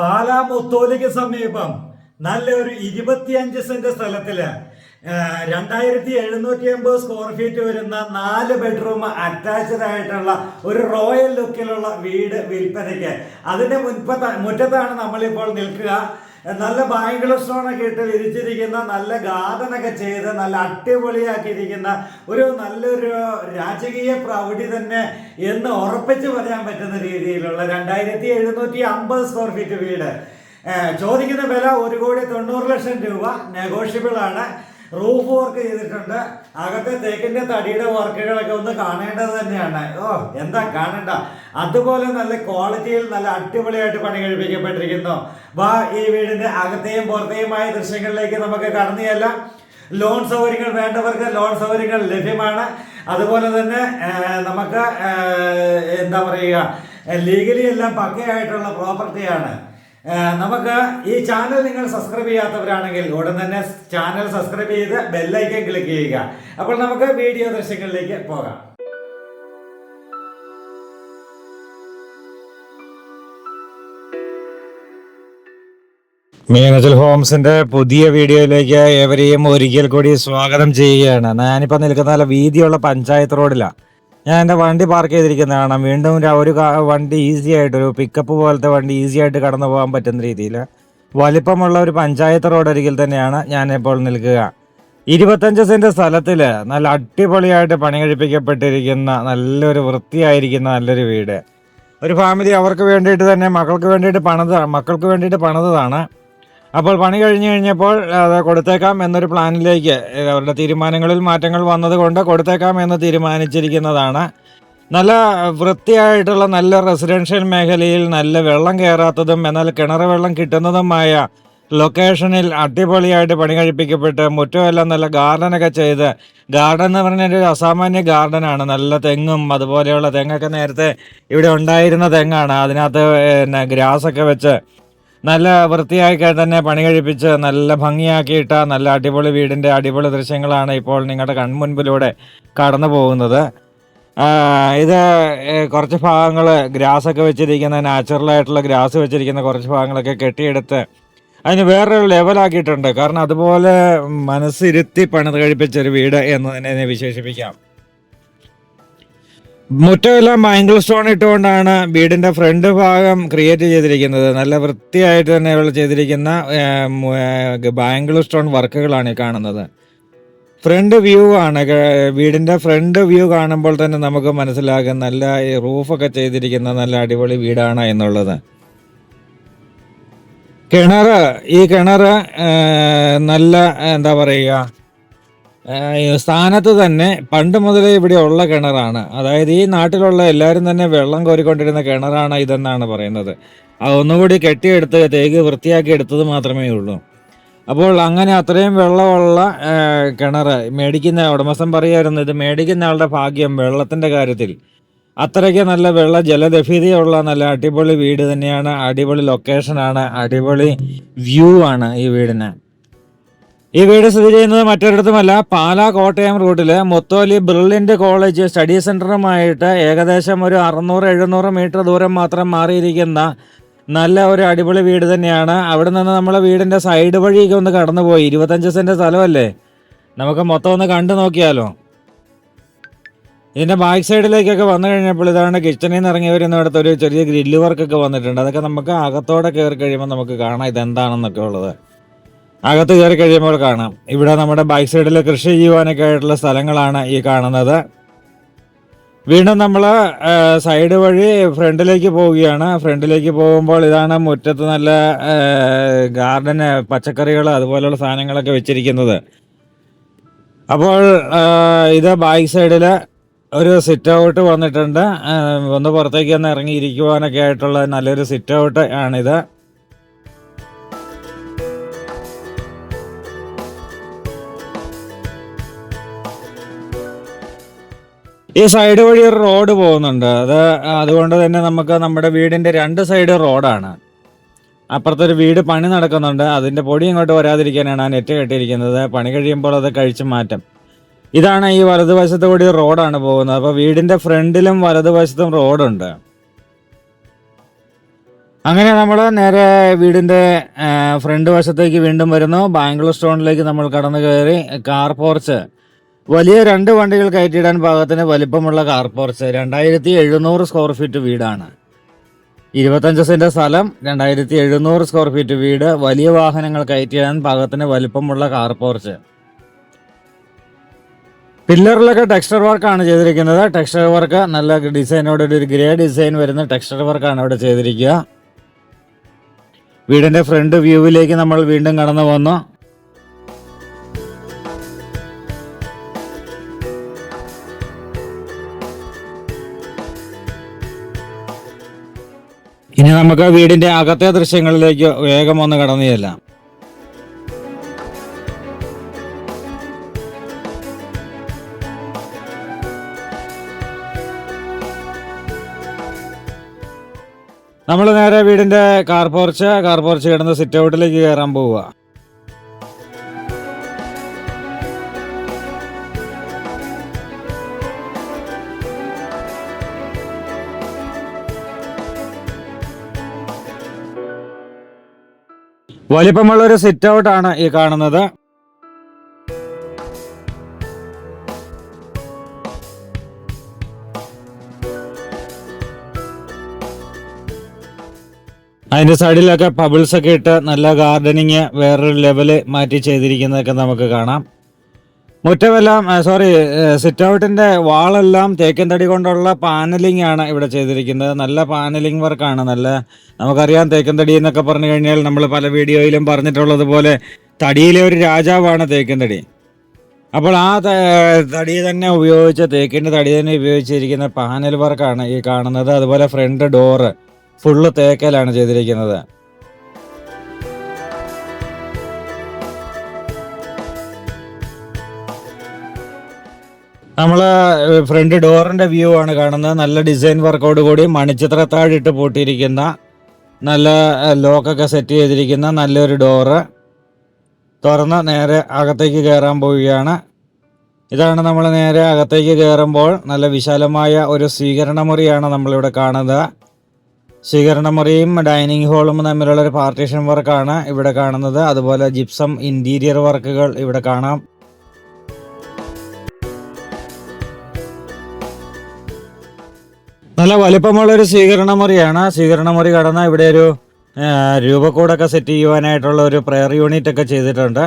പാലാ മുത്തോലിക്ക് സമീപം നല്ലൊരു ഇരുപത്തിയഞ്ച് സെന്റ് സ്ഥലത്തിൽ രണ്ടായിരത്തി എഴുന്നൂറ്റി എൺപത് സ്ക്വയർ ഫീറ്റ് വരുന്ന നാല് ബെഡ്റൂം അറ്റാച്ച്ഡ് ആയിട്ടുള്ള ഒരു റോയൽ ലുക്കിലുള്ള വീട് വിൽപ്പനയ്ക്ക്. അതിന്റെ മുൻപത്ത മുറ്റത്താണ് നമ്മളിപ്പോൾ നിൽക്കുക. നല്ല ബാംഗ്ലൂർ സ്റ്റോണൊക്കെ ഇട്ട് വിരിച്ചിരിക്കുന്ന നല്ല ഗാർഡൻ ഒക്കെ ചെയ്ത് നല്ല അടിപൊളിയാക്കിയിരിക്കുന്ന ഒരു നല്ലൊരു രാജകീയ പ്രൗഢി തന്നെ എന്ന് ഉറപ്പിച്ച് പറയാൻ പറ്റുന്ന രീതിയിലുള്ള രണ്ടായിരത്തി എഴുന്നൂറ്റി അമ്പത് സ്ക്വയർ ഫീറ്റ് വീട് ചോദിക്കുന്ന വില ഒരു കോടി തൊണ്ണൂറ് ലക്ഷം രൂപ നെഗോഷ്യബിൾ ആണ്. റൂഫ് വർക്ക് ചെയ്തിട്ടുണ്ട്. അകത്തെ തേക്കിന്റെ തടിയുടെ വർക്കുകളൊക്കെ ഒന്ന് കാണേണ്ടത് തന്നെയാണ്. ഓ എന്താ കാണണ്ട? അതുപോലെ നല്ല ക്വാളിറ്റിയിൽ നല്ല അടിപൊളിയായിട്ട് പണി കഴിപ്പിക്കപ്പെട്ടിരിക്കുന്നു. വാ ഈ വീടിന്റെ അകത്തെയും പുറത്തെയുമായ ദൃശ്യങ്ങളിലേക്ക് നമുക്ക് കടന്നു ചെല്ലാം. ലോൺ സൗകര്യങ്ങൾ വേണ്ടവർക്ക് ലോൺ സൗകര്യങ്ങൾ ലഭ്യമാണ്. അതുപോലെ തന്നെ നമുക്ക് എന്താ പറയുക ലീഗലി എല്ലാം പക്കയായിട്ടുള്ള പ്രോപ്പർട്ടിയാണ് നമുക്ക് ഈ ചാനൽ നിങ്ങൾ സബ്സ്ക്രൈബ് ചെയ്യാത്തവരാണെങ്കിൽ ഉടൻ തന്നെ ചാനൽ സബ്സ്ക്രൈബ് ചെയ്ത് ബെല്ലൈക്കൻ ക്ലിക്ക് ചെയ്യുക. അപ്പോൾ നമുക്ക് വീഡിയോ ദൃശ്യങ്ങളിലേക്ക് പോകാം. മീനച്ചൽ ഹോംസിന്റെ പുതിയ വീഡിയോയിലേക്ക് ഏവരെയും ഒരിക്കൽ കൂടി സ്വാഗതം ചെയ്യുകയാണ്. ഞാനിപ്പോൾ നിൽക്കുന്ന നല്ല വീതിയുള്ള പഞ്ചായത്ത് റോഡിലാണ് ഞാൻ എന്റെ വണ്ടി പാർക്ക് ചെയ്തിരിക്കുന്നതാണ് വീണ്ടും ഒരു- വണ്ടി ഈസി ആയിട്ട് ഒരു പിക്കപ്പ് പോലത്തെ വണ്ടി ഈസി ആയിട്ട് കടന്നു പോകാൻ പറ്റുന്ന രീതിയിൽ വലിപ്പമുള്ള ഒരു പഞ്ചായത്ത് റോഡ് ഒരിക്കൽ തന്നെയാണ് ഞാൻ ഇപ്പോൾ നിൽക്കുക. ഇരുപത്തഞ്ച് സെന്റ് സ്ഥലത്തിൽ നല്ല അടിപൊളിയായിട്ട് പണി കഴിപ്പിക്കപ്പെട്ടിരിക്കുന്ന നല്ലൊരു വൃത്തിയായിരിക്കുന്ന നല്ലൊരു വീട്. ഒരു ഫാമിലി അവർക്ക് വേണ്ടിയിട്ട് തന്നെ മക്കൾക്ക് വേണ്ടിയിട്ട് പണിത മക്കൾക്ക് വേണ്ടിയിട്ട് പണിതതാണ്. അപ്പോൾ പണി കഴിഞ്ഞു കഴിഞ്ഞപ്പോൾ അത് കൊടുത്തേക്കാം എന്നൊരു പ്ലാനിലേക്ക് അവരുടെ തീരുമാനങ്ങളിൽ മാറ്റങ്ങൾ വന്നതുകൊണ്ട് കൊടുത്തേക്കാം എന്ന് തീരുമാനിച്ചിരിക്കുന്നതാണ്. നല്ല വൃത്തിയായിട്ടുള്ള നല്ല റെസിഡൻഷ്യൽ മേഖലയിൽ നല്ല വെള്ളം കയറാത്തതും എന്നാൽ കിണർ വെള്ളം കിട്ടുന്നതുമായ ലൊക്കേഷനിൽ അടിപൊളിയായിട്ട് പണി കഴിപ്പിക്കപ്പെട്ട് മുറ്റമെല്ലാം നല്ല ഗാർഡനൊക്കെ ചെയ്ത് ഗാർഡൻ എന്ന് പറഞ്ഞാൽ ഒരു അസാമാന്യ ഗാർഡനാണ്. നല്ല തെങ്ങും അതുപോലെയുള്ള തെങ്ങൊക്കെ നേരത്തെ ഇവിടെ ഉണ്ടായിരുന്ന തെങ്ങാണ്. അതിനകത്ത് പിന്നെ ഗ്രാസൊക്കെ വെച്ച് നല്ല വൃത്തിയാക്കി തന്നെ പണി കഴിപ്പിച്ച് നല്ല ഭംഗിയാക്കിയിട്ട നല്ല അടിപൊളി വീടിന്റെ അടിപൊളി ദൃശ്യങ്ങളാണ് ഇപ്പോൾ നിങ്ങളുടെ കൺമുൻപിലൂടെ കടന്നു പോകുന്നത്. ഇത് കുറച്ച് ഭാഗങ്ങൾ ഗ്രാസൊക്കെ വെച്ചിരിക്കുന്ന നാച്ചുറലായിട്ടുള്ള ഗ്രാസ് വെച്ചിരിക്കുന്ന കുറച്ച് ഭാഗങ്ങളൊക്കെ കെട്ടിയെടുത്ത് അതിന് വേറൊരു ലെവലാക്കിയിട്ടുണ്ട്. കാരണം അതുപോലെ മനസ്സിരുത്തി പണിത് കഴിപ്പിച്ചൊരു വീട് എന്ന് തന്നെ വിശേഷിപ്പിക്കാം. മുറ്റമെല്ലാം മൈങ്കിൾ സ്റ്റോൺ ഇട്ടുകൊണ്ടാണ് വീടിന്റെ ഫ്രണ്ട് ഭാഗം ക്രിയേറ്റ് ചെയ്തിരിക്കുന്നത്. നല്ല വൃത്തിയായിട്ട് തന്നെ ഇവിടെ ചെയ്തിരിക്കുന്ന ബാംഗിൾ സ്റ്റോൺ വർക്കുകളാണ് ഈ കാണുന്നത്. ഫ്രണ്ട് വ്യൂ ആണ്. വീടിന്റെ ഫ്രണ്ട് വ്യൂ കാണുമ്പോൾ തന്നെ നമുക്ക് മനസ്സിലാകും നല്ല ഈ റൂഫൊക്കെ ചെയ്തിരിക്കുന്ന നല്ല അടിപൊളി വീടാണ് എന്നുള്ളത്. കിണർ ഈ കിണർ നല്ല എന്താ പറയുക സ്ഥാനത്ത് തന്നെ പണ്ട് മുതലേ ഇവിടെ ഉള്ള കിണറാണ്. അതായത് ഈ നാട്ടിലുള്ള എല്ലാവരും തന്നെ വെള്ളം കോരിക്കൊണ്ടിരുന്ന കിണറാണ് ഇതെന്നാണ് പറയുന്നത്. അത് ഒന്നുകൂടി കെട്ടിയെടുത്ത് തേക്ക് വൃത്തിയാക്കി എടുത്തത് മാത്രമേ ഉള്ളൂ. അപ്പോൾ അങ്ങനെ അത്രയും വെള്ളമുള്ള കിണർ മേടിക്കുന്ന ഉടമസ്ഥൻ പറയായിരുന്നു ഇത് മേടിക്കുന്ന ആളുടെ ഭാഗ്യം വെള്ളത്തിന്റെ കാര്യത്തിൽ. അത്രയ്ക്ക് നല്ല വെള്ള ജലദഫീതയുള്ള നല്ല അടിപൊളി വീട് തന്നെയാണ് അടിപൊളി ലൊക്കേഷനാണ് അടിപൊളി വ്യൂ ആണ് ഈ വീടിന്. ഈ വീട് സ്ഥിതി ചെയ്യുന്നത് മറ്റൊരിടത്തുമല്ല പാലാ കോട്ടയം റൂട്ടിൽ മുത്തോലി ബ്രില്യന്റ് കോളേജ് സ്റ്റഡി സെന്ററുമായിട്ട് ഏകദേശം ഒരു അറുന്നൂറ് എഴുന്നൂറ് മീറ്റർ ദൂരം മാത്രം മാറിയിരിക്കുന്ന നല്ല ഒരു അടിപൊളി വീട് തന്നെയാണ്. അവിടെ നിന്ന് നമ്മൾ വീടിന്റെ സൈഡ് വഴിയൊക്കെ ഒന്ന് കടന്നുപോയി. ഇരുപത്തഞ്ച് സെന്റ് സ്ഥലമല്ലേ? നമുക്ക് മൊത്തം ഒന്ന് കണ്ടു നോക്കിയാലോ. ഇതിന്റെ ബാക്ക് സൈഡിലേക്കൊക്കെ വന്നു കഴിഞ്ഞപ്പോൾ ഇതാണ് കിച്ചണിൽ നിന്ന് ഇറങ്ങി വരുന്നിടത്ത് ഒരു ചെറിയ ഗ്രില്ല് വർക്കൊക്കെ വന്നിട്ടുണ്ട്. അതൊക്കെ നമുക്ക് അകത്തോടെ കയറി കഴിയുമ്പോൾ നമുക്ക് കാണാം ഇതെന്താണെന്നൊക്കെ ഉള്ളത്. അകത്ത് കയറി കഴിയുമ്പോൾ കാണാം. ഇവിടെ നമ്മുടെ ബാക്ക് സൈഡിൽ കൃഷി ചെയ്യുവാനൊക്കെ ആയിട്ടുള്ള സ്ഥലങ്ങളാണ് ഈ കാണുന്നത്. വീണ്ടും നമ്മൾ സൈഡ് വഴി ഫ്രണ്ടിലേക്ക് പോവുകയാണ്. ഫ്രണ്ടിലേക്ക് പോകുമ്പോൾ ഇതാണ് മുറ്റത്ത് നല്ല ഗാർഡന് പച്ചക്കറികൾ അതുപോലെയുള്ള സാധനങ്ങളൊക്കെ വെച്ചിരിക്കുന്നത്. അപ്പോൾ ഇത് ബാക്ക് സൈഡിൽ ഒരു സിറ്റ് ഔട്ട് വന്നിട്ടുണ്ട്. ഒന്ന് പുറത്തേക്ക് ഒന്ന് ഇറങ്ങിയിരിക്കുവാനൊക്കെ ആയിട്ടുള്ള നല്ലൊരു സിറ്റ് ഔട്ട് ആണിത്. ഈ സൈഡ് വഴി ഒരു റോഡ് പോകുന്നുണ്ട്. അത് അതുകൊണ്ട് തന്നെ നമുക്ക് നമ്മുടെ വീടിന്റെ രണ്ട് സൈഡ് റോഡാണ് അപ്പുറത്തൊരു വീട് പണി നടക്കുന്നുണ്ട്. അതിന്റെ പൊടി ഇങ്ങോട്ട് വരാതിരിക്കാനാണ് ആ നെറ്റ് കെട്ടിയിരിക്കുന്നത്. പണി കഴിയുമ്പോൾ അത് കഴിച്ചു മാറ്റം. ഇതാണ് ഈ വലതുവശത്ത് കൂടി റോഡാണ് പോകുന്നത്. അപ്പോൾ വീടിന്റെ ഫ്രണ്ടിലും വലതുവശത്തും റോഡുണ്ട് അങ്ങനെ നമ്മൾ നേരെ വീടിന്റെ ഫ്രണ്ട് വശത്തേക്ക് വീണ്ടും വരുന്നു. ബാംഗ്ലൂർ സ്റ്റോണിലേക്ക് നമ്മൾ കടന്നു കയറി. കാർ പോർച്ച് വലിയ രണ്ട് വണ്ടികൾ കയറ്റിയിടാൻ പാകത്തിന് വലിപ്പമുള്ള കാർ പോർച്ച് രണ്ടായിരത്തി എഴുന്നൂറ് സ്ക്വയർ ഫീറ്റ് വീടാണ്. ഇരുപത്തഞ്ച് സെന്റ് സ്ഥലം രണ്ടായിരത്തി എഴുന്നൂറ് സ്ക്വയർ ഫീറ്റ് വീട് വലിയ വാഹനങ്ങൾ കയറ്റിയിടാൻ പാകത്തിന് വലിപ്പമുള്ള കാർ പോർച്ച് പില്ലറിലൊക്കെ ടെക്സ്ചർ വർക്കാണ് ചെയ്തിരിക്കുന്നത്. ടെക്സ്ചർ വർക്ക് നല്ല ഡിസൈനോടെ ഒരു ഗ്രേ ഡിസൈൻ വരുന്ന ടെക്സ്ചർ വർക്കാണ് ഇവിടെ ചെയ്തിരിക്കുക. വീടിന്റെ ഫ്രണ്ട് വ്യൂവിലേക്ക് നമ്മൾ വീണ്ടും കടന്നു വന്നു. ഇനി നമുക്ക് വീടിന്റെ അകത്തെ ദൃശ്യങ്ങളിലേക്ക് വേഗം ഒന്ന് കടന്നു ചെല്ലാം. നമ്മൾ നേരെ വീടിന്റെ കാർ പോർച്ച് കാർ പോർച്ച് കിടന്ന് സിറ്റ് ഔട്ടിലേക്ക് കയറാൻ പോവുക. വലിപ്പമുള്ള ഒരു സിറ്റ് ആണ് ഈ കാണുന്നത്. അതിന്റെ സൈഡിലൊക്കെ പബിൾസ് ഒക്കെ ഇട്ട് നല്ല ഗാർഡനിങ് വേറൊരു ലെവൽ മാറ്റി ചെയ്തിരിക്കുന്നതൊക്കെ നമുക്ക് കാണാം. മുറ്റമെല്ലാം സോറി സിറ്റ് ഔട്ടിന്റെ വാളെല്ലാം തേക്കൻ തടി കൊണ്ടുള്ള പാനലിംഗ് ആണ് ഇവിടെ ചെയ്തിരിക്കുന്നത്. നല്ല പാനലിംഗ് വർക്കാണ് നല്ല നമുക്കറിയാം തേക്കൻ തടി എന്നൊക്കെ പറഞ്ഞു കഴിഞ്ഞാൽ നമ്മൾ പല വീഡിയോയിലും പറഞ്ഞിട്ടുള്ളത് പോലെ തടിയിലെ ഒരു രാജാവാണ് തേക്കൻ തടി അപ്പോൾ ആ തടി തന്നെ ഉപയോഗിച്ച് തേക്കിന്റെ തടി തന്നെ ഉപയോഗിച്ചിരിക്കുന്ന പാനൽ വർക്കാണ് ഈ കാണുന്നത്. അതുപോലെ ഫ്രണ്ട് ഡോറ് ഫുള്ള് തേക്കലാണ് ചെയ്തിരിക്കുന്നത്. നമ്മൾ ഫ്രണ്ട് ഡോറിന്റെ വ്യൂ ആണ് കാണുന്നത്. നല്ല ഡിസൈൻ വർക്കോട് കൂടി മണിച്ചിത്ര മണിച്ചിത്രത്താഴിട്ട് പൂട്ടിയിരിക്കുന്ന നല്ല ലോക്കൊക്കെ സെറ്റ് ചെയ്തിരിക്കുന്ന നല്ലൊരു ഡോറ് തുറന്ന് നേരെ അകത്തേക്ക് കയറാൻ പോവുകയാണ്. ഇതാണ് നമ്മൾ നേരെ അകത്തേക്ക് കയറുമ്പോൾ നല്ല വിശാലമായ ഒരു സ്വീകരണ മുറിയാണ് നമ്മളിവിടെ കാണുന്നത്. സ്വീകരണ മുറിയും ഡൈനിങ് ഹാളും തമ്മിലുള്ള ഒരു പാർട്ടീഷൻ വർക്കാണ് ഇവിടെ കാണുന്നത്. അതുപോലെ ജിപ്സം ഇന്റീരിയർ വർക്കുകൾ ഇവിടെ കാണാം. നല്ല വലിപ്പമുള്ള ഒരു സ്വീകരണ മുറിയാണ്. സ്വീകരണ മുറി കടന്ന ഇവിടെ ഒരു രൂപക്കൂടൊക്കെ സെറ്റ് ചെയ്യുവാനായിട്ടുള്ള ഒരു പ്രെയർ യൂണിറ്റ് ഒക്കെ ചെയ്തിട്ടുണ്ട്.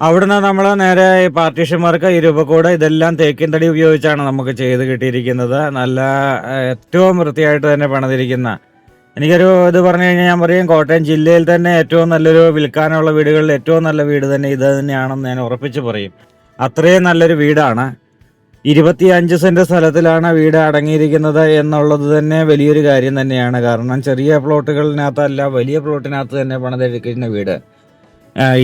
അവിടുന്ന് നമ്മൾ നേരെ ഈ പാർട്ടീഷ്യന്മാർക്ക് ഈ രൂപക്കൂട് ഇതെല്ലാം തേക്കിൻ തടി ഉപയോഗിച്ചാണ് നമുക്ക് ചെയ്ത് കിട്ടിയിരിക്കുന്നത്. നല്ല ഏറ്റവും വൃത്തിയായിട്ട് തന്നെ പണിതിരിക്കുന്ന. എനിക്കൊരു ഇത് പറഞ്ഞു കഴിഞ്ഞാൽ ഞാൻ പറയും കോട്ടയം ജില്ലയിൽ തന്നെ ഏറ്റവും നല്ലൊരു വിൽക്കാനുള്ള വീടുകളിൽ ഏറ്റവും നല്ല വീട് തന്നെ ഇത് തന്നെയാണെന്ന് ഞാൻ ഉറപ്പിച്ച് പറയും. അത്രയും നല്ലൊരു വീടാണ്. ഇരുപത്തി അഞ്ച് സെന്റ് സ്ഥലത്തിലാണ് വീട് അടങ്ങിയിരിക്കുന്നത് എന്നുള്ളത് തന്നെ വലിയൊരു കാര്യം തന്നെയാണ്. കാരണം ചെറിയ പ്ലോട്ടുകളിനകത്തല്ല വലിയ പ്ലോട്ടിനകത്ത് തന്നെ പണിതെടുക്കുന്ന വീട്.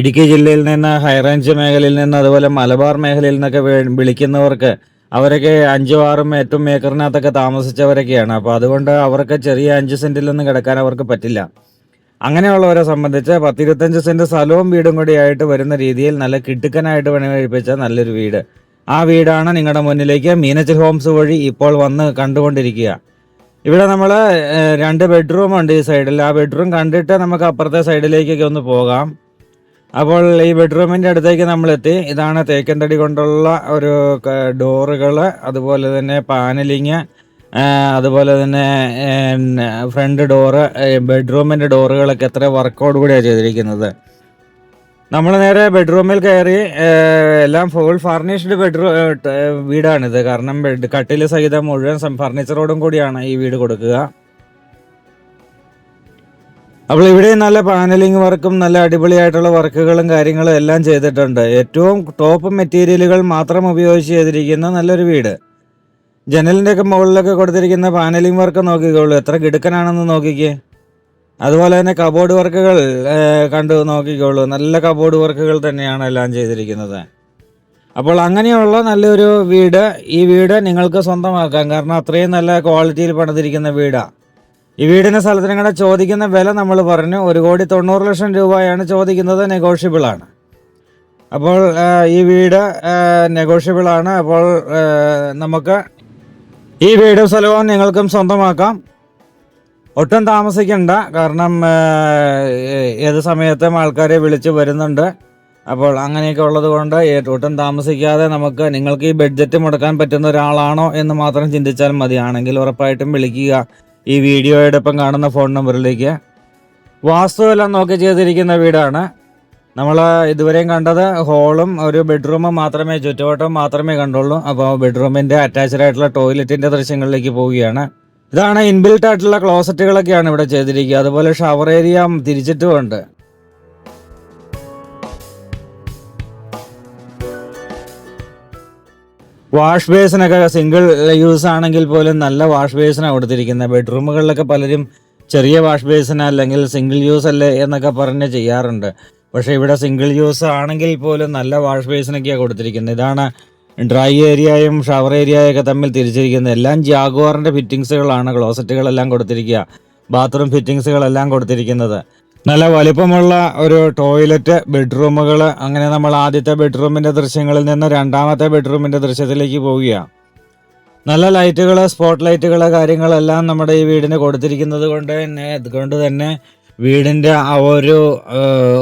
ഇടുക്കി ജില്ലയിൽ നിന്ന് ഹൈറേഞ്ച് മേഖലയിൽ നിന്ന് അതുപോലെ മലബാർ മേഖലയിൽ നിന്നൊക്കെ വിളിക്കുന്നവർക്ക് അവരൊക്കെ അഞ്ചും ആറും എട്ടും ഏക്കറിനകത്തൊക്കെ താമസിച്ചവരൊക്കെയാണ്. അപ്പോൾ അതുകൊണ്ട് അവർക്ക് ചെറിയ അഞ്ച് സെന്റിലൊന്നും കിടക്കാൻ അവർക്ക് പറ്റില്ല. അങ്ങനെയുള്ളവരെ സംബന്ധിച്ച് പത്തിരുപത്തഞ്ച് സെന്റ് സ്ഥലവും വീടും കൂടി ആയിട്ട് വരുന്ന രീതിയിൽ നല്ല കിട്ടുക്കനായിട്ട് പണി കഴിപ്പിച്ച നല്ലൊരു വീട്. ആ വീടാണ് നിങ്ങളുടെ മുന്നിലേക്ക് മീനച്ചൽ ഹോംസ് വഴി ഇപ്പോൾ വന്ന് കണ്ടുകൊണ്ടിരിക്കുക. ഇവിടെ നമ്മൾ രണ്ട് ബെഡ്റൂം ഉണ്ട് ഈ സൈഡിൽ ആ ബെഡ്റൂം കണ്ടിട്ട് നമുക്ക് അപ്പുറത്തെ സൈഡിലേക്കൊക്കെ ഒന്ന് പോകാം. അപ്പോൾ ഈ ബെഡ്റൂമിന്റെ അടുത്തേക്ക് നമ്മൾ എത്തി ഇതാണ് തേക്കൻതടി കൊണ്ടുള്ള ഒരു ഡോറുകൾ അതുപോലെ തന്നെ പാനലിങ് അതുപോലെ തന്നെ ഫ്രണ്ട് ഡോറ് ബെഡ്റൂമിന്റെ ഡോറുകളൊക്കെ എത്ര വർക്കോട് കൂടിയാണ് ചെയ്തിരിക്കുന്നത്. നമ്മൾ നേരെ ബെഡ്റൂമിൽ കയറി എല്ലാം ഫുൾ ഫർണിഷ്ഡ് ബെഡ്റൂം വീടാണിത്. കാരണം ബെഡ് കട്ടിൽ സഹിതം മുഴുവൻ ഫർണിച്ചറോടും കൂടിയാണ് ഈ വീട് കൊടുക്കുക. അപ്പോൾ ഇവിടെ നല്ല പാനലിംഗ് വർക്കും നല്ല അടിപൊളിയായിട്ടുള്ള വർക്കുകളും കാര്യങ്ങളും എല്ലാം ചെയ്തിട്ടുണ്ട്. ഏറ്റവും ടോപ്പ് മെറ്റീരിയലുകൾ മാത്രം ഉപയോഗിച്ച് ചെയ്തിരിക്കുന്ന നല്ലൊരു വീട്. ജനലിന്റെ ഒക്കെ മുകളിലൊക്കെ കൊടുത്തിരിക്കുന്ന പാനലിംഗ് വർക്ക് നോക്കിക്കോളൂ. എത്ര കിടുക്കനാണെന്ന് നോക്കിക്കേ. അതുപോലെ തന്നെ കബോർഡ് വർക്കുകൾ കണ്ടു നോക്കിക്കോളൂ. നല്ല കബോർഡ് വർക്കുകൾ തന്നെയാണ് എല്ലാം ചെയ്തിരിക്കുന്നത്. അപ്പോൾ അങ്ങനെയുള്ള നല്ലൊരു വീട് ഈ വീട് നിങ്ങൾക്ക് സ്വന്തമാക്കാം. കാരണം അത്രയും നല്ല ക്വാളിറ്റിയിൽ പണിതിരിക്കുന്ന വീടാണ് ഈ വീടിന്റെ സ്ഥലത്തിന് കൂടെ ചോദിക്കുന്ന വില നമ്മൾ പറഞ്ഞു. ഒരു കോടി തൊണ്ണൂറ് ലക്ഷം രൂപയാണ് ചോദിക്കുന്നത് നെഗോഷ്യബിളാണ് അപ്പോൾ ഈ വീട് നെഗോഷ്യബിളാണ് അപ്പോൾ നമുക്ക് ഈ വീടും സ്ഥലവും നിങ്ങൾക്കും സ്വന്തമാക്കാം. ഒട്ടും താമസിക്കണ്ട. കാരണം ഏത് സമയത്തും ആൾക്കാരെ വിളിച്ച് വരുന്നുണ്ട്. അപ്പോൾ അങ്ങനെയൊക്കെ ഉള്ളത് കൊണ്ട് ഒട്ടും താമസിക്കാതെ നമുക്ക് നിങ്ങൾക്ക് ഈ ബഡ്ജറ്റ് മുടക്കാൻ പറ്റുന്ന ഒരാളാണോ എന്ന് മാത്രം ചിന്തിച്ചാൽ മതിയാണെങ്കിൽ ഉറപ്പായിട്ടും വിളിക്കുക. ഈ വീഡിയോയുടെ ഇപ്പം കാണുന്ന ഫോൺ നമ്പറിലേക്ക്. വാസ്തുവെല്ലാം നോക്കി ചെയ്തിരിക്കുന്ന വീടാണ്. നമ്മൾ ഇതുവരെയും കണ്ടത് ഹോളും ഒരു ബെഡ്റൂമും മാത്രമേ ചുറ്റുവട്ടവും മാത്രമേ കണ്ടുള്ളൂ. അപ്പോൾ ബെഡ്റൂമിന്റെ അറ്റാച്ച്ഡ് ആയിട്ടുള്ള ടോയ്ലറ്റിന്റെ ദൃശ്യങ്ങളിലേക്ക് പോവുകയാണ്. ഇതാണ് ഇൻബിൽട്ട് ആയിട്ടുള്ള ക്ലോസറ്റുകളൊക്കെയാണ് ഇവിടെ ചെയ്തിരിക്കുക. അതുപോലെ ഷവർ ഏരിയ തിരിച്ചിട്ടുമുണ്ട് വാഷ് ബേസിനൊക്കെ സിംഗിൾ യൂസ് ആണെങ്കിൽ പോലും നല്ല വാഷ് ബേസിനാണ് കൊടുത്തിരിക്കുന്നത്. ബെഡ്റൂമുകളിലൊക്കെ പലരും ചെറിയ വാഷ് ബേസിന് അല്ലെങ്കിൽ സിംഗിൾ യൂസ് അല്ലേ എന്നൊക്കെ പറഞ്ഞ് ചെയ്യാറുണ്ട്. പക്ഷേ ഇവിടെ സിംഗിൾ യൂസ് ആണെങ്കിൽ പോലും നല്ല വാഷ് ബേസിനൊക്കെയാണ് കൊടുത്തിരിക്കുന്നത്. ഇതാണ് ഡ്രൈ ഏരിയയും ഷവർ ഏരിയയൊക്കെ തമ്മിൽ തിരിച്ചിരിക്കുന്നത് എല്ലാം ജാഗുവാറിന്റെ ഫിറ്റിങ്സുകളാണ് ക്ലോസറ്റുകളെല്ലാം കൊടുത്തിരിക്കുക. ബാത്റൂം ഫിറ്റിങ്സുകളെല്ലാം കൊടുത്തിരിക്കുന്നത്. നല്ല വലിപ്പമുള്ള ഒരു ടോയ്ലറ്റ് ബെഡ്റൂമുകൾ അങ്ങനെ നമ്മൾ ആദ്യത്തെ ബെഡ്റൂമിന്റെ ദൃശ്യങ്ങളിൽ നിന്ന് രണ്ടാമത്തെ ബെഡ്റൂമിന്റെ ദൃശ്യത്തിലേക്ക് പോവുകയാണ് നല്ല ലൈറ്റുകൾ സ്പോട്ട് ലൈറ്റുകൾ കാര്യങ്ങളെല്ലാം നമ്മുടെ ഈ വീടിന് കൊടുത്തിരിക്കുന്നത് കൊണ്ട് തന്നെ അതുകൊണ്ട് തന്നെ വീടിന്റെ ആ ഒരു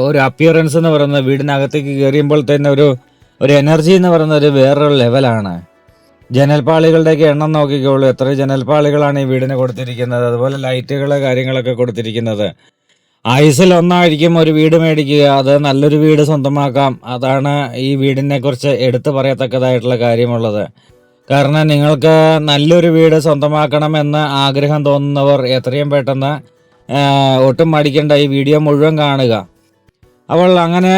ഒരു അപ്പിയറൻസ് എന്ന് പറയുന്നത് വീടിനകത്തേക്ക് കയറിയുമ്പോൾ തന്നെ ഒരു ഒരു എനർജി എന്ന് പറയുന്ന ഒരു വേറൊരു ലെവലാണ് ജനൽപ്പാളികളുടെയൊക്കെ എണ്ണം നോക്കിക്കോളൂ. എത്ര ജനൽപാളികളാണ് ഈ വീടിന് കൊടുത്തിരിക്കുന്നത്? അതുപോലെ ലൈറ്റുകൾ കാര്യങ്ങളൊക്കെ കൊടുത്തിരിക്കുന്നത്. ആയുസിൽ ഒന്നായിരിക്കും ഒരു വീട് മേടിക്കുക. അത് നല്ലൊരു വീട് സ്വന്തമാക്കാം. അതാണ് ഈ വീടിനെ കുറിച്ച് എടുത്തു പറയത്തക്കതായിട്ടുള്ള കാര്യമുള്ളത്. കാരണം നിങ്ങൾക്ക് നല്ലൊരു വീട് സ്വന്തമാക്കണമെന്ന് ആഗ്രഹം തോന്നുന്നവർ എത്രയും പെട്ടെന്ന് ഒട്ടും മടിക്കേണ്ട ഈ വീഡിയോ മുഴുവൻ കാണുക. അപ്പോൾ അങ്ങനെ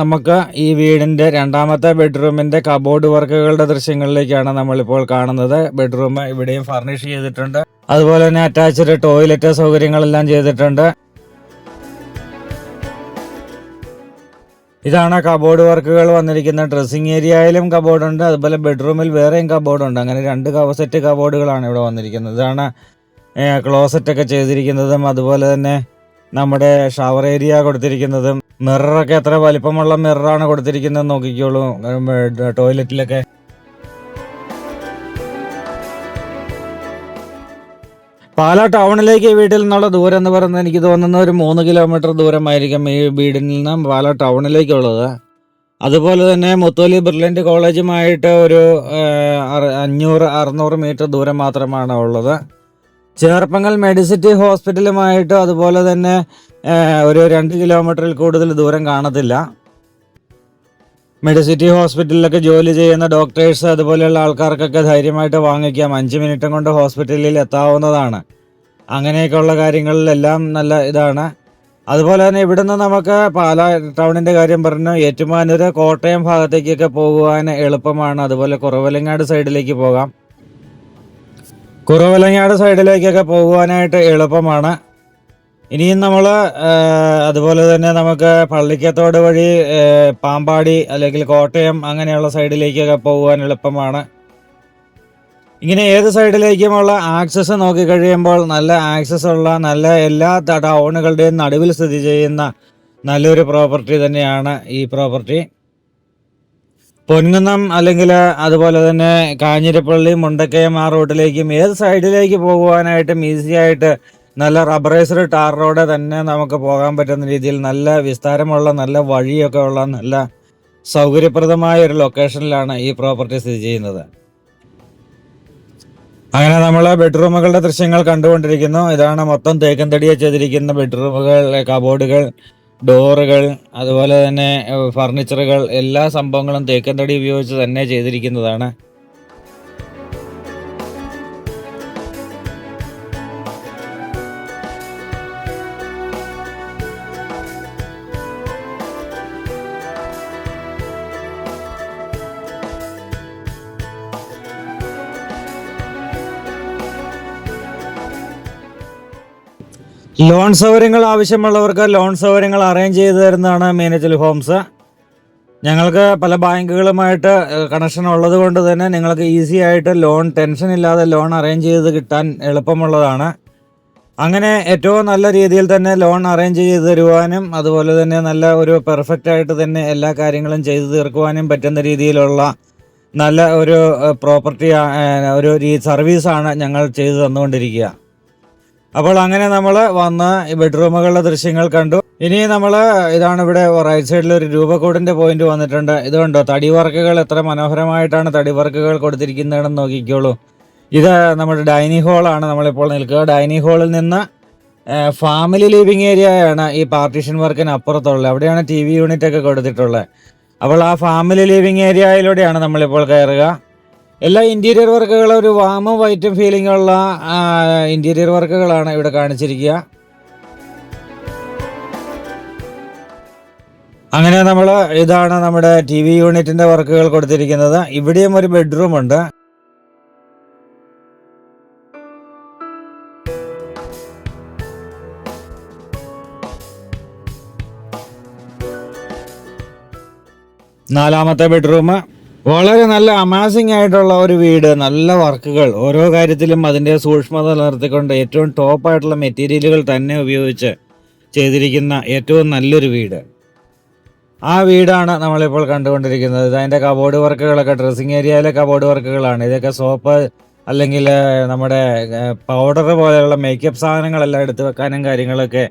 നമുക്ക് ഈ വീടിന്റെ രണ്ടാമത്തെ ബെഡ്റൂമിന്റെ കബോർഡ് വർക്കുകളുടെ ദൃശ്യങ്ങളിലേക്കാണ് നമ്മളിപ്പോൾ കാണുന്നത്. ബെഡ്റൂം ഇവിടെയും ഫർണിഷ് ചെയ്തിട്ടുണ്ട്. അതുപോലെ തന്നെ അറ്റാച്ച്ഡ് ടോയ്ലറ്റ് സൗകര്യങ്ങളെല്ലാം ചെയ്തിട്ടുണ്ട്. ഇതാണ് കബോർഡ് വർക്കുകൾ വന്നിരിക്കുന്ന ഡ്രസ്സിംഗ് ഏരിയയിലും കബോർഡ് ഉണ്ട് അതുപോലെ ബെഡ്റൂമിൽ വേറെയും കബോർഡ് ഉണ്ട് അങ്ങനെ രണ്ട് സെറ്റ് കബോർഡുകളാണ് ഇവിടെ വന്നിരിക്കുന്നത്. ഇതാണ് ക്ലോസറ്റ് ഒക്കെ ചെയ്തിരിക്കുന്നതും. അതുപോലെ തന്നെ നമ്മുടെ ഷവർ ഏരിയ കൊടുത്തിരിക്കുന്നതും മിററൊക്കെ എത്ര വലിപ്പമുള്ള മിററാണ് കൊടുത്തിരിക്കുന്നത് നോക്കിക്കോളൂ. ടോയ്ലറ്റിലൊക്കെ പാലാ ടൗണിലേക്ക് വീട്ടിൽ നിന്നുള്ള ദൂരം എന്ന് പറയുന്നത് എനിക്ക് തോന്നുന്ന ഒരു മൂന്ന് കിലോമീറ്റർ ദൂരമായിരിക്കും ഈ വീടിൽ നിന്ന് പാലാ ടൗണിലേക്കുള്ളത് അതുപോലെ തന്നെ മുത്തോലി ബ്രില്യന്റ് കോളേജുമായിട്ട് ഒരു അഞ്ഞൂറ് അറുന്നൂറ് മീറ്റർ ദൂരം മാത്രമാണ് ഉള്ളത്. ചേർപ്പങ്ങൽ മെഡിസിറ്റി ഹോസ്പിറ്റലുമായിട്ട് അതുപോലെ തന്നെ ഒരു രണ്ട് കിലോമീറ്ററിൽ കൂടുതൽ ദൂരം കാണത്തില്ല. മെഡിസിറ്റി ഹോസ്പിറ്റലിലൊക്കെ ജോലി ചെയ്യുന്ന ഡോക്ടേഴ്സ് അതുപോലെയുള്ള ആൾക്കാർക്കൊക്കെ ധൈര്യമായിട്ട് വാങ്ങിക്കാം. അഞ്ച് മിനിറ്റും കൊണ്ട് ഹോസ്പിറ്റലിൽ എത്താവുന്നതാണ്. അങ്ങനെയൊക്കെയുള്ള കാര്യങ്ങളിലെല്ലാം നല്ല ഇതാണ്. അതുപോലെ തന്നെ ഇവിടുന്ന് നമുക്ക് പാലാ ടൗണിന്റെ കാര്യം പറഞ്ഞു. ഏറ്റുമാനൂർ കോട്ടയം ഭാഗത്തേക്കൊക്കെ പോകുവാൻ എളുപ്പമാണ്. അതുപോലെ കുറവലങ്ങാട് സൈഡിലേക്ക് പോകാം. കുറവലങ്ങാട് സൈഡിലേക്കൊക്കെ പോകുവാനായിട്ട് എളുപ്പമാണ്. ഇനിയും നമ്മൾ അതുപോലെ തന്നെ നമുക്ക് പള്ളിക്കത്തോട് വഴി പാമ്പാടി അല്ലെങ്കിൽ കോട്ടയം അങ്ങനെയുള്ള സൈഡിലേക്കൊക്കെ പോകുവാൻ എളുപ്പമാണ്. ഇങ്ങനെ ഏത് സൈഡിലേക്കുമുള്ള ആക്സസ് നോക്കിക്കഴിയുമ്പോൾ നല്ല ആക്സസ് ഉള്ള നല്ല എല്ലാ ടൗണുകളുടെയും നടുവിൽ സ്ഥിതി ചെയ്യുന്ന നല്ലൊരു പ്രോപ്പർട്ടി തന്നെയാണ് ഈ പ്രോപ്പർട്ടി. പൊൻകുന്നം അല്ലെങ്കിൽ അതുപോലെ തന്നെ കാഞ്ഞിരപ്പള്ളി മുണ്ടക്കയം ആ റോഡിലേക്കും ഏത് സൈഡിലേക്ക് പോകുവാനായിട്ടും ഈസി ആയിട്ട് നല്ല റബ്ബറൈസ്ഡ് ടാർ റോഡ് തന്നെ നമുക്ക് പോകാൻ പറ്റുന്ന രീതിയിൽ നല്ല വിസ്താരമുള്ള നല്ല വഴിയൊക്കെ ഉള്ള നല്ല സൗകര്യപ്രദമായ ഒരു ലൊക്കേഷനിലാണ് ഈ പ്രോപ്പർട്ടി സ്ഥിതി ചെയ്യുന്നത്. അങ്ങനെ നമ്മൾ ബെഡ്റൂമുകളുടെ ദൃശ്യങ്ങൾ കണ്ടുകൊണ്ടിരിക്കുന്നു. ഇതാണ് മൊത്തം തേക്കൻ തടിയെ ചെയ്തിരിക്കുന്ന ബെഡ്റൂമുകൾ കബോർഡുകൾ ഡോറുകൾ അതുപോലെ തന്നെ ഫർണിച്ചറുകൾ എല്ലാ സംഭവങ്ങളും തേക്കൻ തടി ഉപയോഗിച്ച് തന്നെ ചെയ്തിരിക്കുന്നതാണ്. ലോൺ സൗകര്യങ്ങൾ ആവശ്യമുള്ളവർക്ക് ലോൺ സൗകര്യങ്ങൾ അറേഞ്ച് ചെയ്തു തരുന്നതാണ് മീനച്ചൽ ഹോംസ് ഞങ്ങൾക്ക് പല ബാങ്കുകളുമായിട്ട് കണക്ഷൻ ഉള്ളത് കൊണ്ട് തന്നെ നിങ്ങൾക്ക് ഈസി ആയിട്ട് ലോൺ ടെൻഷൻ ഇല്ലാതെ ലോൺ അറേഞ്ച് ചെയ്ത് കിട്ടാൻ എളുപ്പമുള്ളതാണ്. അങ്ങനെ ഏറ്റവും നല്ല രീതിയിൽ തന്നെ ലോൺ അറേഞ്ച് ചെയ്ത് തരുവാനും അതുപോലെ തന്നെ നല്ല ഒരു പെർഫെക്റ്റ് ആയിട്ട് തന്നെ എല്ലാ കാര്യങ്ങളും ചെയ്തു തീർക്കുവാനും പറ്റുന്ന രീതിയിലുള്ള നല്ല ഒരു പ്രോപ്പർട്ടി ഒരു സർവീസാണ് ഞങ്ങൾ ചെയ്തു തന്നുകൊണ്ടിരിക്കുക. അപ്പോൾ അങ്ങനെ നമ്മൾ വന്ന് ബെഡ്റൂമുകളുടെ ദൃശ്യങ്ങൾ കണ്ടു. ഇനി നമ്മൾ ഇതാണ് ഇവിടെ റൈറ്റ് സൈഡിൽ ഒരു രൂപക്കൂടിന്റെ പോയിന്റ് വന്നിട്ടുണ്ട്. ഇത് കണ്ടോ? തടി വർക്കുകൾ എത്ര മനോഹരമായിട്ടാണ് തടി വർക്കുകൾ കൊടുത്തിരിക്കുന്നതെന്ന് നോക്കിക്കോളൂ. ഇത് നമ്മുടെ ഡൈനിങ് ഹാളാണ് നമ്മളിപ്പോൾ നിൽക്കുക. ഡൈനിങ് ഹാളിൽ നിന്ന് ഫാമിലി ലിവിങ് ഏരിയയാണ് ഈ പാർട്ടീഷൻ വർക്കിന് അപ്പുറത്തുള്ളത്. അവിടെയാണ് ടി വി യൂണിറ്റ് ഒക്കെ കൊടുത്തിട്ടുള്ളത്. അപ്പോൾ ആ ഫാമിലി ലിവിങ് ഏരിയയിലൂടെയാണ് നമ്മളിപ്പോൾ കയറുക. എല്ലാ ഇന്റീരിയർ വർക്കുകളും ഒരു വാമും വൈറ്റും ഫീലിംഗ് ഉള്ള ഇന്റീരിയർ വർക്കുകളാണ് ഇവിടെ കാണിച്ചിരിക്കുക. അങ്ങനെ നമ്മൾ ഇതാണ് നമ്മുടെ ടി വി യൂണിറ്റിന്റെ വർക്കുകൾ കൊടുത്തിരിക്കുന്നത്. ഇവിടെയും ഒരു ബെഡ്റൂം ഉണ്ട്. നാലാമത്തെ ബെഡ്റൂം വളരെ നല്ല അമാസിംഗ് ആയിട്ടുള്ള ഒരു വീട് നല്ല വർക്കുകൾ. ഓരോ കാര്യത്തിലും അതിന്റെ സൂക്ഷ്മത നിലനിർത്തിക്കൊണ്ട് ഏറ്റവും ടോപ്പ് ആയിട്ടുള്ള മെറ്റീരിയലുകൾ തന്നെ ഉപയോഗിച്ച് ചെയ്തിരിക്കുന്ന ഏറ്റവും നല്ലൊരു വീട്. ആ വീടാണ് നമ്മളിപ്പോൾ കണ്ടുകൊണ്ടിരിക്കുന്നത്. അതിന്റെ കബോർഡ് വർക്കുകളൊക്കെ ഡ്രസ്സിങ് ഏരിയയിലെ കബോർഡ് വർക്കുകളാണ് ഇതൊക്കെ സോപ്പ് അല്ലെങ്കിൽ നമ്മുടെ പൗഡർ പോലെയുള്ള മേക്കപ്പ് സാധനങ്ങളെല്ലാം എടുത്ത് വെക്കാനും കാര്യങ്ങളൊക്കെ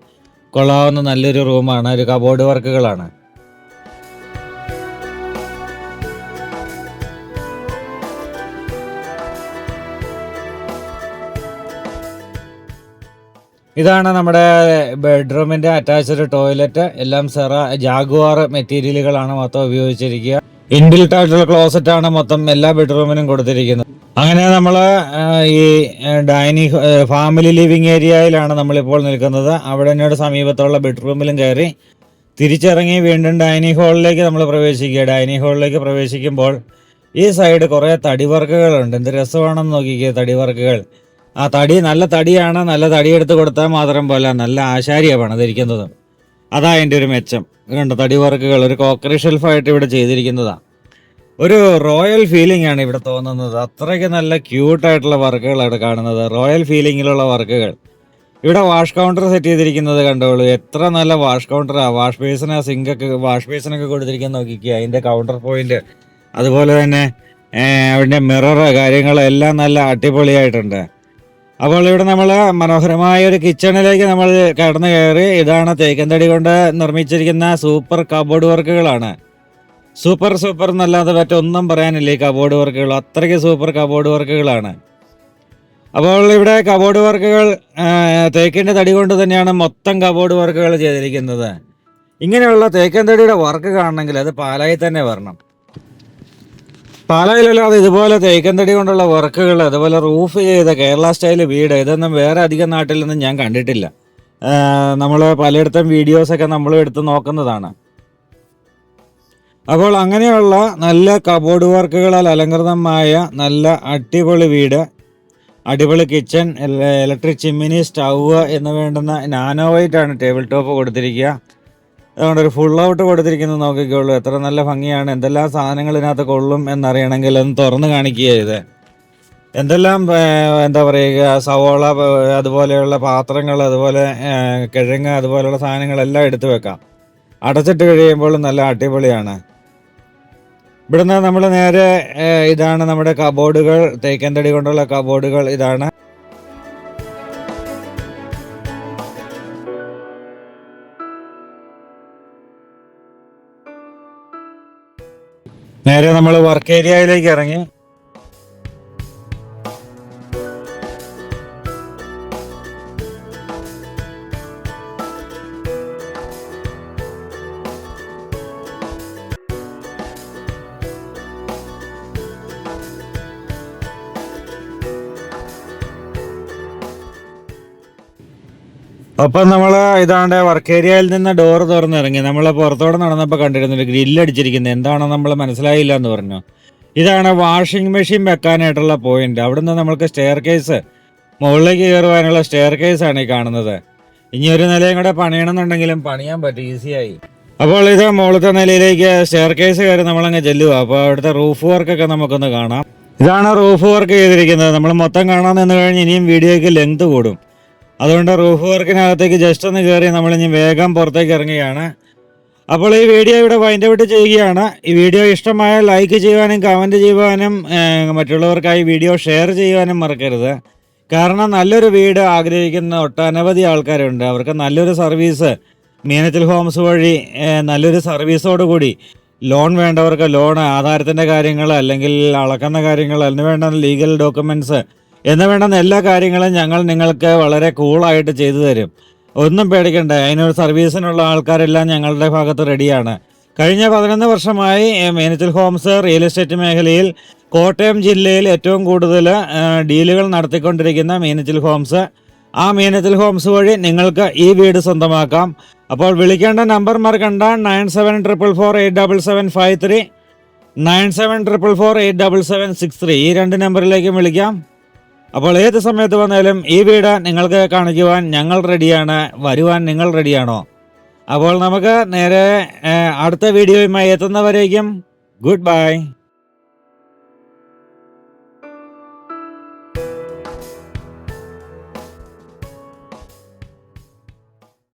കൊള്ളാവുന്ന നല്ലൊരു റൂമാണ് ഒരു കബോർഡ് വർക്കുകളാണ് ഇതാണ് നമ്മുടെ ബെഡ്റൂമിന്റെ അറ്റാച്ച്ഡ് ടോയ്ലറ്റ്. എല്ലാം സെറ ജാഗുവാർ മെറ്റീരിയലുകളാണ് മൊത്തം ഉപയോഗിച്ചിരിക്കുക. ഇൻബിൽട്ട് ആയിട്ടുള്ള ക്ലോസറ്റ് ആണ് മൊത്തം എല്ലാ ബെഡ്റൂമിനും കൊടുത്തിരിക്കുന്നത്. അങ്ങനെ നമ്മൾ ഈ ഡൈനിങ് ഫാമിലി ലിവിങ് ഏരിയയിലാണ് നമ്മളിപ്പോൾ നിൽക്കുന്നത്. അവിടെ തന്നെയോട് സമീപത്തുള്ള ബെഡ്റൂമിലും കയറി തിരിച്ചിറങ്ങി വീണ്ടും ഡൈനിങ് ഹാളിലേക്ക് നമ്മൾ പ്രവേശിക്കുക. ഡൈനിങ് ഹാളിലേക്ക് പ്രവേശിക്കുമ്പോൾ ഈ സൈഡ് കുറേ തടി വർക്കുകളുണ്ട് എന്ത് രസമാണെന്ന് നോക്കിക്കുക തടി വർക്കുകൾ ആ തടി നല്ല തടിയാണ് നല്ല തടി എടുത്ത് കൊടുത്താൽ മാത്രം പോലെ നല്ല ആശാരിയാണ് പണിതിരിക്കുന്നത് അതാ അതിന്റെ ഒരു മെച്ചം. കണ്ടോ തടി വർക്കുകൾ ഒരു കോക്കറി ഷെൽഫായിട്ട് ഇവിടെ ചെയ്തിരിക്കുന്നതാണ്. ഒരു റോയൽ ഫീലിംഗ് ആണ് ഇവിടെ തോന്നുന്നത്. അത്രയ്ക്ക് നല്ല ക്യൂട്ടായിട്ടുള്ള വർക്കുകളാണ് കാണുന്നത്. റോയൽ ഫീലിങ്ങിലുള്ള വർക്കുകൾ. ഇവിടെ വാഷ് കൗണ്ടർ സെറ്റ് ചെയ്തിരിക്കുന്നത് കണ്ടോളൂ. എത്ര നല്ല വാഷ് കൗണ്ടറാണ് വാഷ് ബേസിന് സിങ്കൊക്കെ വാഷ് ബേസിനൊക്കെ കൊടുത്തിരിക്കുന്ന നോക്കിക്കുക അതിന്റെ കൗണ്ടർ പോയിന്റ്. അതുപോലെ തന്നെ അവിടെ മിറർ കാര്യങ്ങളെല്ലാം നല്ല അടിപൊളിയായിട്ടുണ്ട്. അപ്പോൾ ഇവിടെ നമ്മൾ മനോഹരമായ ഒരു കിച്ചണിലേക്ക് നമ്മൾ കടന്നു കയറി. ഇതാണ് തേക്കന്തടി തടി കൊണ്ട് നിർമ്മിച്ചിരിക്കുന്ന സൂപ്പർ കബോർഡ് വർക്കുകളാണ് സൂപ്പർ സൂപ്പർ എന്നല്ലാതെ മറ്റൊന്നും പറയാനില്ല ഈ കബോർഡ് വർക്കുകൾ അത്രയ്ക്ക് സൂപ്പർ കബോർഡ് വർക്കുകളാണ് അപ്പോൾ ഇവിടെ കബോർഡ് വർക്കുകൾ തേക്കിന്റെ തടി കൊണ്ട് തന്നെയാണ് മൊത്തം കബോർഡ് വർക്കുകൾ ചെയ്തിരിക്കുന്നത്. ഇങ്ങനെയുള്ള തേക്കൻ തടിയുടെ വർക്ക് കാണണമെങ്കിൽ അത് പാലായി തന്നെ വരണം. പാലായിലല്ലാതെ ഇതുപോലെ തേക്കന്തടി കൊണ്ടുള്ള വർക്കുകൾ അതുപോലെ റൂഫ് ചെയ്ത കേരള സ്റ്റൈൽ വീട് ഇതൊന്നും വേറെ അധികം നാട്ടിൽ നിന്നും ഞാൻ കണ്ടിട്ടില്ല. നമ്മൾ പലയിടത്തും വീഡിയോസൊക്കെ നമ്മൾ എടുത്ത് നോക്കുന്നതാണ്. അപ്പോൾ അങ്ങനെയുള്ള നല്ല കബോർഡ് വർക്കുകളാൽ അലങ്കൃതമായ നല്ല അടിപൊളി വീട് അടിപൊളി കിച്ചൺ ഇലക്ട്രിക് ചിമ്മിനി സ്റ്റൗവ് എന്ന് വേണ്ടുന്ന നാനോ വൈറ്റ് ആണ് ടേബിൾ ടോപ്പ് കൊടുത്തിരിക്കുക. അതുകൊണ്ട് ഒരു ഫുൾ ഔട്ട് കൊടുത്തിരിക്കുന്നത് നോക്കിക്കോളൂ. എത്ര നല്ല ഭംഗിയാണ്. എന്തെല്ലാം സാധനങ്ങൾ ഇതിനകത്ത് കൊള്ളും എന്നറിയണമെങ്കിൽ ഒന്ന് തുറന്ന് കാണിക്കുക ഇത്. എന്തെല്ലാം എന്താ പറയുക സവോള അതുപോലെയുള്ള പാത്രങ്ങൾ അതുപോലെ കിഴങ്ങ് അതുപോലെയുള്ള സാധനങ്ങളെല്ലാം എടുത്തു വെക്കാം. അടച്ചിട്ട് കഴിയുമ്പോൾ നല്ല അടിപൊളിയാണ്. ഇവിടുന്ന് നമ്മൾ നേരെ ഇതാണ് നമ്മുടെ കബോർഡുകൾ തേക്കൻ തടി കൊണ്ടുള്ള കബോർഡുകൾ ഇതാണ്. നേരെ നമ്മൾ വർക്ക് ഏരിയയിലേക്ക് ഇറങ്ങി. ഒപ്പം നമ്മൾ ഇതാണ്ട് വർക്ക് ഏരിയയിൽ നിന്ന് ഡോർ തുറന്നിറങ്ങി. നമ്മൾ പുറത്തോടെ നടന്നപ്പോൾ ഗ്രില്ലടിച്ചിരിക്കുന്നത് ഗ്രില്ല് അടിച്ചിരിക്കുന്നത് എന്താണെന്ന് നമ്മൾ മനസ്സിലായില്ല എന്ന് പറഞ്ഞു. ഇതാണ് വാഷിംഗ് മെഷീൻ വെക്കാനായിട്ടുള്ള പോയിന്റ് അവിടുന്ന് നമ്മൾക്ക് സ്റ്റെയർ കേസ് മുകളിലേക്ക് കയറുവാനുള്ള സ്റ്റെയർ ആണ് ഈ കാണുന്നത്. ഇനി ഒരു നിലയും കൂടെ പണിയണമെന്നുണ്ടെങ്കിലും പണിയാൻ പറ്റും ഈസിയായി അപ്പോൾ ഇത് മുകളിലത്തെ നിലയിലേക്ക് സ്റ്റെയർ കേസ് കയറി നമ്മളങ്ങ് ചെല്ലുക. അപ്പോൾ അവിടുത്തെ റൂഫ് വർക്കൊക്കെ നമുക്കൊന്ന് കാണാം. ഇതാണ് റൂഫ് വർക്ക് ചെയ്തിരിക്കുന്നത്. നമ്മൾ മൊത്തം കാണാൻ നിന്ന് കഴിഞ്ഞ് ഇനിയും വീഡിയോയ്ക്ക് ലെങ്ത് കൂടും. അതുകൊണ്ട് റൂഫ് വർക്കിനകത്തേക്ക് ജസ്റ്റ് ഒന്ന് കയറി നമ്മളിനി വേഗം പുറത്തേക്ക് ഇറങ്ങുകയാണ്. അപ്പോൾ ഈ വീഡിയോ ഇവിടെ വൈൻഡ് ഔട്ട് ചെയ്യുകയാണ്. ഈ വീഡിയോ ഇഷ്ടമായ ലൈക്ക് ചെയ്യുവാനും കമന്റ് ചെയ്യുവാനും മറ്റുള്ളവർക്കായി വീഡിയോ ഷെയർ ചെയ്യുവാനും മറക്കരുത്. കാരണം നല്ലൊരു വീട് ആഗ്രഹിക്കുന്ന ഒട്ടനവധി ആൾക്കാരുണ്ട്. അവർക്ക് നല്ലൊരു സർവീസ് മീനത്തിൽ ഹോംസ് വഴി നല്ലൊരു സർവീസോടുകൂടി ലോൺ വേണ്ടവർക്ക് ലോൺ ആധാരത്തിന്റെ കാര്യങ്ങൾ അല്ലെങ്കിൽ അളക്കുന്ന കാര്യങ്ങൾ അതിന് വേണ്ട ലീഗൽ ഡോക്യുമെന്റ്സ് എന്ന് വേണ്ടുന്ന എല്ലാ കാര്യങ്ങളും ഞങ്ങൾ നിങ്ങൾക്ക് വളരെ കൂളായിട്ട് ചെയ്തു തരും. ഒന്നും പേടിക്കണ്ട. അതിനൊരു സർവീസിനുള്ള ആൾക്കാരെല്ലാം ഞങ്ങളുടെ ഭാഗത്ത് റെഡിയാണ്. കഴിഞ്ഞ പതിനൊന്ന് വർഷമായി മേനച്ചൽ ഹോംസ് റിയൽ എസ്റ്റേറ്റ് മേഖലയിൽ കോട്ടയം ജില്ലയിൽ ഏറ്റവും കൂടുതൽ ഡീലുകൾ നടത്തിക്കൊണ്ടിരിക്കുന്ന മീനച്ചിൽ ഹോംസ്. ആ മീനച്ചിൽ ഹോംസ് വഴി നിങ്ങൾക്ക് ഈ വീട് സ്വന്തമാക്കാം. അപ്പോൾ വിളിക്കേണ്ട നമ്പർ മറക്കണ്ട. Nine seven triple four eight double seven five three. Nine seven triple four eight double seven six three. ഈ രണ്ട് നമ്പറിലേക്കും വിളിക്കാം. അപ്പോൾ ഏത് സമയത്ത് വന്നാലും ഈ വീട് നിങ്ങൾക്ക് കാണിക്കുവാൻ ഞങ്ങൾ റെഡിയാണ് വരുവാൻ നിങ്ങൾ റെഡിയാണോ? അപ്പോൾ നമുക്ക് നേരെ അടുത്ത വീഡിയോയുമായി എത്തുന്നവരേക്കും ഗുഡ് ബൈ.